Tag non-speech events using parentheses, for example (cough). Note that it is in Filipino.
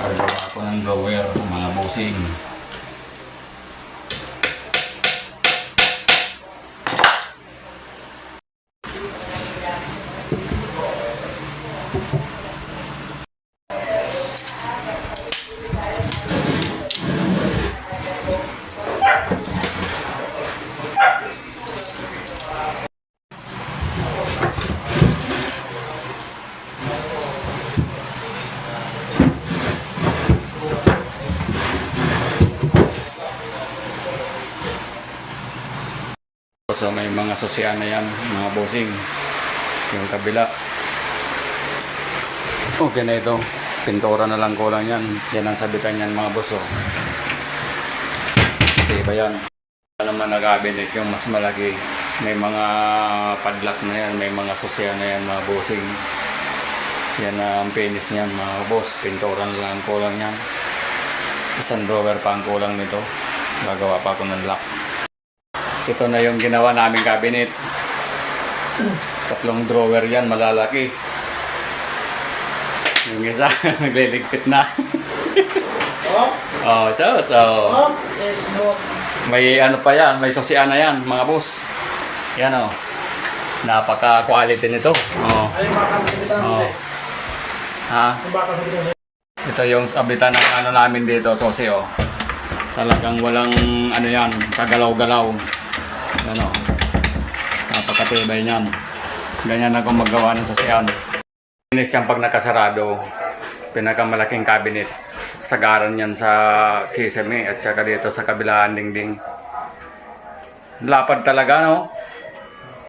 Pagawa ko ng drawer, mga bossing. So may mga susian na yan, mga bossing. Yung kabila. Okay na ito. Pintura na lang kulang yan. Yan ang sabitan yan mga boss. Oh. Diba yan? Ano naman nag-cabinet yung mas malaki. May mga padlock na yan, may mga susian na yan mga bossing. Yan ang penis niyan mga boss. Pintura na lang kulang yan. Isang drawer pa ang kulang nito. Gagawa pa ako ng lock. Ito na yung ginawa naming cabinet. Tatlong drawer yan, malalaki. Yung isa, (laughs) nagliligpit na. Oh, oh, so, so. oh, there's no. May ano pa yan, may susian na yan, mga boss. Yan oh. Napaka-quality nito. Oh. Oh. mo? Ha? Ito yung abitan ng ano namin dito, sosi oh. Talagang walang ano yan, kagalaw-galaw. Ano. Napakatibay niyan. Ganyan ako magawa ng sosian. Inis yan pag nakasarado. Pinakamalaking cabinet. Sagaran yan sa kisame at saka dito sa kabilaan dingding. Lapad talaga no?